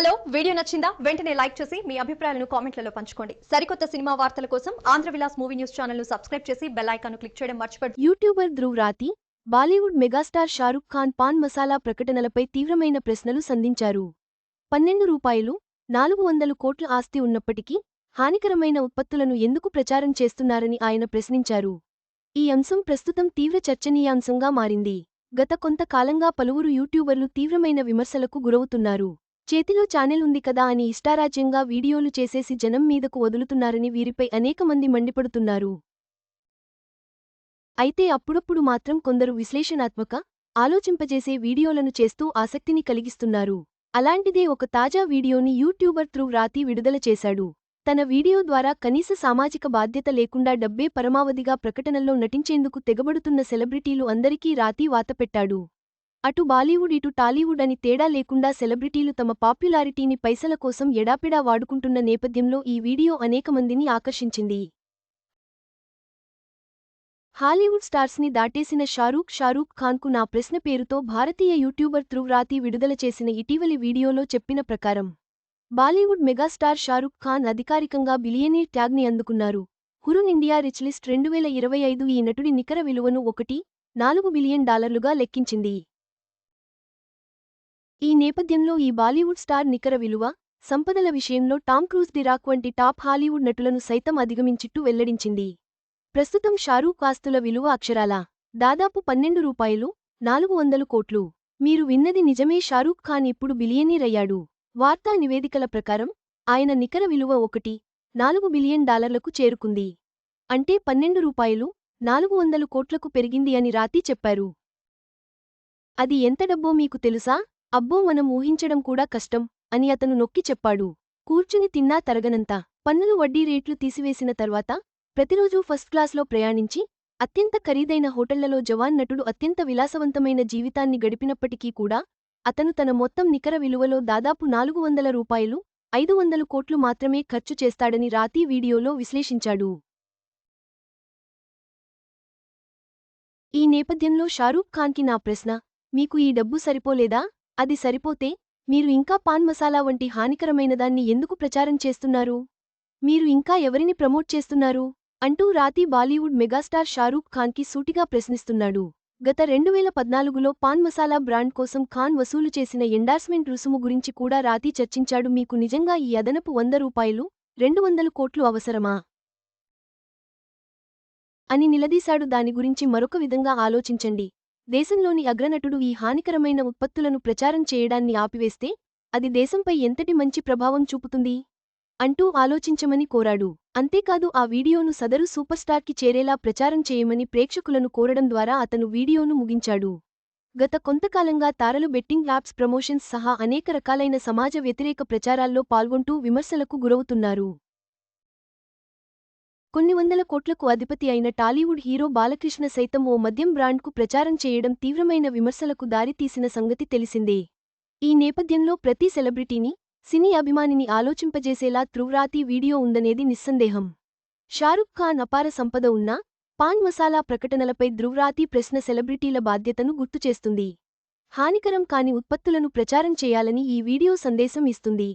Hello video నచ్చిందా? వెంటనే like చేసి మీ అభిప్రాయాలను కామెంట్లలో పంచుకోండి. సరికొత్త సినిమా వార్తల కోసం ఆంధ్ర విలాస్ మూవీ న్యూస్ ఛానల్ను సబ్స్క్రైబ్ చేసి బెల్ ఐకాన్ క్లిక్ చేయడం మర్చిపోద్దు YouTuber Dhruv Rathee Bollywood megastar Shahrukh Khan pan masala ప్రకటనలపై తీవ్రమైన ప్రశ్నలు సంధించారు. పన్నెండు రూపాయలు నాలుగు వందలు కోట్ల ఆస్తి ఉన్నప్పటికీ హానికరమైన ఉత్పత్తులను ఎందుకు ప్రచారం చేస్తున్నారని ఆయన ప్రశ్నించారు. ఈ అంశం ప్రస్తుతం తీవ్ర చర్చనీయాంశంగా మారింది. గత కొంతకాలంగా పలువురు యూట్యూబర్లు తీవ్రమైన విమర్శలకు గురవుతున్నారు. చేతిలో ఛానెల్ ఉంది కదా అని ఇష్టారాజ్యంగా వీడియోలు చేసేసి జనం మీదకు వదులుతున్నారని వీరిపై అనేక మంది మండిపడుతున్నారు. అయితే అప్పుడప్పుడు మాత్రం కొందరు విశ్లేషణాత్మక ఆలోచింపజేసే వీడియోలను చేస్తూ ఆసక్తిని కలిగిస్తున్నారు. అలాంటిదే ఒక తాజా వీడియోని యూట్యూబర్ ధ్రువ్ రాతి విడుదల చేశాడు. తన వీడియో ద్వారా కనీస సామాజిక బాధ్యత లేకుండా డబ్బే పరమావధిగా ప్రకటనల్లో నటించేందుకు తెగబడుతున్న సెలబ్రిటీలు అందరికీ రాతి వాతపెట్టాడు అటు బాలీవుడ్ ఇటు టాలీవుడ్ అని తేడా లేకుండా సెలబ్రిటీలు తమ పాపులారిటీని పైసల కోసం ఎడాపెడా వాడుకుంటున్న నేపథ్యంలో ఈ వీడియో అనేక మందిని ఆకర్షించింది. హాలీవుడ్ స్టార్స్ని దాటేసిన షారూక్ షారూక్ ఖాన్కు నా ప్రశ్న పేరుతో భారతీయ యూట్యూబర్ ధ్రువ్రాతి విడుదల చేసిన ఇటీవలి వీడియోలో చెప్పిన ప్రకారం బాలీవుడ్ మెగాస్టార్ షారూక్ ఖాన్ అధికారికంగా బిలియనీర్ ట్యాగ్ని అందుకున్నారు. హురున్ ఇండియా రిచ్ లిస్ట్ రెండువేల ఇరవై ఐదు ఈ నటుడి నికర విలువను ఒకటి నాలుగు బిలియన్ డాలర్లుగా లెక్కించింది. ఈ నేపథ్యంలో ఈ బాలీవుడ్ స్టార్ నికర విలువ సంపదల విషయంలో టామ్ క్రూజ్ డిరాక్ వంటి టాప్ హాలీవుడ్ నటులను సైతం అధిగమించిట్టు వెల్లడించింది. ప్రస్తుతం షారూఖ్ ఆస్తుల విలువ అక్షరాలా? దాదాపు పన్నెండు రూపాయలు నాలుగు వందలు కోట్లు. మీరు విన్నది నిజమే షారూఖ్ ఖాన్ ఇప్పుడు బిలియనీర్ అయ్యాడు. వార్తా నివేదికల ప్రకారం ఆయన నికర విలువ ఒకటి నాలుగు బిలియన్ డాలర్లకు చేరుకుంది. అంటే పన్నెండు రూపాయలు నాలుగు వందలు కోట్లకు పెరిగింది అని రాతి చెప్పారు. అది ఎంత డబ్బో మీకు తెలుసా? అబ్బో మనం ఊహించడం కూడా కష్టం అని అతను నొక్కి చెప్పాడు. కూర్చుని తిన్నా తరగనంత పన్నులు వడ్డీ రేట్లు తీసివేసిన తర్వాత ప్రతిరోజూ ఫస్ట్ క్లాస్లో ప్రయాణించి అత్యంత ఖరీదైన హోటళ్ళలో జవాన్ నటుడు అత్యంత విలాసవంతమైన జీవితాన్ని గడిపినప్పటికీ కూడా అతను తన మొత్తం నికర విలువలో దాదాపు నాలుగు వందల రూపాయలు ఐదు వందలు కోట్లు మాత్రమే ఖర్చు చేస్తాడని రాతీ వీడియోలో విశ్లేషించాడు. ఈ నేపథ్యంలో షారూఖ్ ఖాన్కి నా ప్రశ్న మీకు ఈ డబ్బు సరిపోలేదా? అది సరిపోతే మీరు ఇంకా పాన్ మసాలా వంటి హానికరమైనదాన్ని ఎందుకు ప్రచారం చేస్తున్నారు? మీరు ఇంకా ఎవరిని ప్రమోట్ చేస్తున్నారు? అంటూ రాతి బాలీవుడ్ మెగాస్టార్ షారూఖ్ ఖాన్కి సూటిగా ప్రశ్నిస్తున్నాడు. గత రెండువేల పద్నాలుగులో పాన్ మసాలా బ్రాండ్ కోసం ఖాన్ వసూలు చేసిన ఎండార్స్మెంట్ రుసుము గురించి కూడా రాతి చర్చించాడు. మీకు నిజంగా ఈ అదనపు వంద రూపాయలు రెండు వందలు కోట్లు అవసరమా? అని నిలదీశాడు. దాని గురించి మరొక విధంగా ఆలోచించండి. దేశంలోని అగ్రనటుడు ఈ హానికరమైన ఉత్పత్తులను ప్రచారం చేయడాన్ని ఆపివేస్తే అది దేశంపై ఎంతటి మంచి ప్రభావం చూపుతుంది? అంటూ ఆలోచించమని కోరాడు. అంతేకాదు ఆ వీడియోను సదరు సూపర్ స్టార్కి చేరేలా ప్రచారం చేయమని ప్రేక్షకులను కోరడం ద్వారా అతను వీడియోను ముగించాడు. గత కొంతకాలంగా తారలు బెట్టింగ్ యాప్స్ ప్రమోషన్స్ సహా అనేక రకాలైన సమాజ వ్యతిరేక ప్రచారాల్లో పాల్గొంటూ విమర్శలకు గురవుతున్నారు. కొన్ని వందల కోట్లకు అధిపతి అయిన టాలీవుడ్ హీరో బాలకృష్ణ సైతం ఓ మద్యం బ్రాండ్కు ప్రచారం చేయడం తీవ్రమైన విమర్శలకు దారితీసిన సంగతి తెలిసిందే. ఈ నేపథ్యంలో ప్రతి సెలబ్రిటీని సినీ అభిమానిని ఆలోచింపజేసేలా త్రువ్రాతి వీడియో ఉందనేది నిస్సందేహం. షారుఖ్ ఖాన్ అపార సంపద ఉన్నా పాన్ మసాలా ప్రకటనలపై ధృవ్రాతి ప్రశ్న సెలబ్రిటీల బాధ్యతను గుర్తుచేస్తుంది హానికరం కాని ఉత్పత్తులను ప్రచారం చేయాలని ఈ వీడియో సందేశం ఇస్తుంది.